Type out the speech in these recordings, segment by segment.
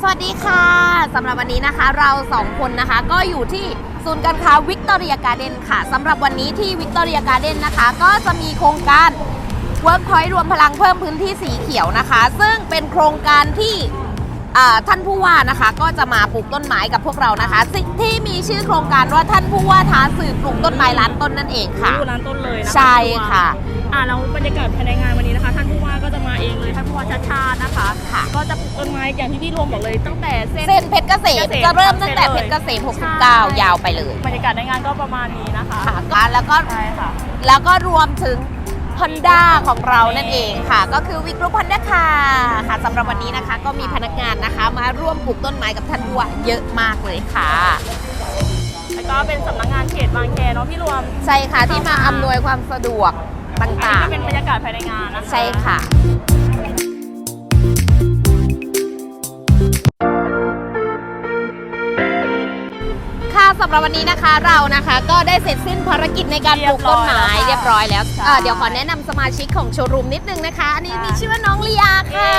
สวัสดีค่ะสำหรับวันนี้นะคะเราสองคนนะคะก็อยู่ที่ศูนย์การค้าวิกตอเรียการ์เด้นค่ะสำหรับวันนี้ที่วิกตอเรียการ์เด้นนะคะ ก็จะมีโครงการ Workpoint รวมพลังเพิ่มพื้นที่สีเขียวนะคะ ซึ่งเป็นโครงการที่อ่าท่านผู้ว่านะคะก็จะมาปลูกต้นไม้กับพวกเรานะคะสิ่งที่มีชื่อโครงการว่าท่านผู้ว่าท้าสื่อปลูกต้นไม้ล้านต้นนั่นเองค่ะดูร้านต้นเลยนะคะใช่ค่ะอ่าแล้วบรรยากาศภายในงานวันนี้นะคะท่าน นไม้อย่างที่พี่รวมบอกเลยตั้งแต่เส้น เส้นเพชรเกษมเพชรเกษมจะเริ่มตั้งแต่เพชรเกษมใช่69 ยาวไปเลยบรรยากาศในงานก็ประมาณนี้นะคะค่ะก็แล้วก็ใช่ค่ะแล้วก็รวมถึง Honda ของเรานั่นเองค่ะ ก็คือวิกรุพันดาคาค่ะสำหรับวันนี้นะคะ ก็มีพนักงานนะคะ มาร่วมปลูกต้นไม้กับท่านผู้ว่าเยอะมากเลยค่ะ แล้วก็เป็นสำนักงานเขตบางแคเนาะพี่รวม ใช่ค่ะที่มาอำนวยความสะดวกตอันนี้่างก็เป็นบรรยากาศภายในงานนะคะๆใช่ค่ะ สำหรับวันนี้นะคะเรานะคะ ก็ได้เสร็จสิ้นภารกิจในการปลูกต้นไม้เรียบร้อยแล้วเอ่อเดี๋ยวขอแนะนำสมาชิกของโชว์รูมนิดนึงนะคะ อันนี้มีชื่อว่าน้องลียาค่ะ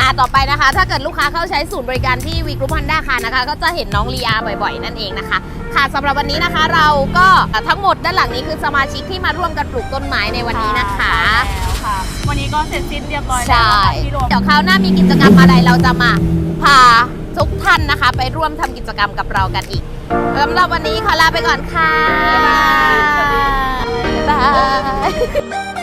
อ่าต่อไปนะคะ ถ้าเกิดลูกค้าเข้าใช้ศูนย์บริการที่วีกรุ๊ปฮันด้าค่ะนะคะ ก็จะเห็นน้องลียาบ่อยๆ นั่นเองนะคะ ค่ะสำหรับวันนี้นะคะเราก็ทั้งหมดด้านหลังนี้คือสมาชิกที่มาร่วมกันปลูกต้นไม้ในวันนี้นะคะ แล้วค่ะ วันนี้ก็เสร็จสิ้นเรียบร้อยแล้วใช่ นะคะพี่รวม เดี๋ยวคราวหน้ามีกิจกรรมอะไรเราจะมาพา ทุกท่านนะคะ ไปร่วมทำกิจกรรมกับเรากันอีกสำหรับวันนี้ขอลาไปก่อนค่ะ บ๊ายบาย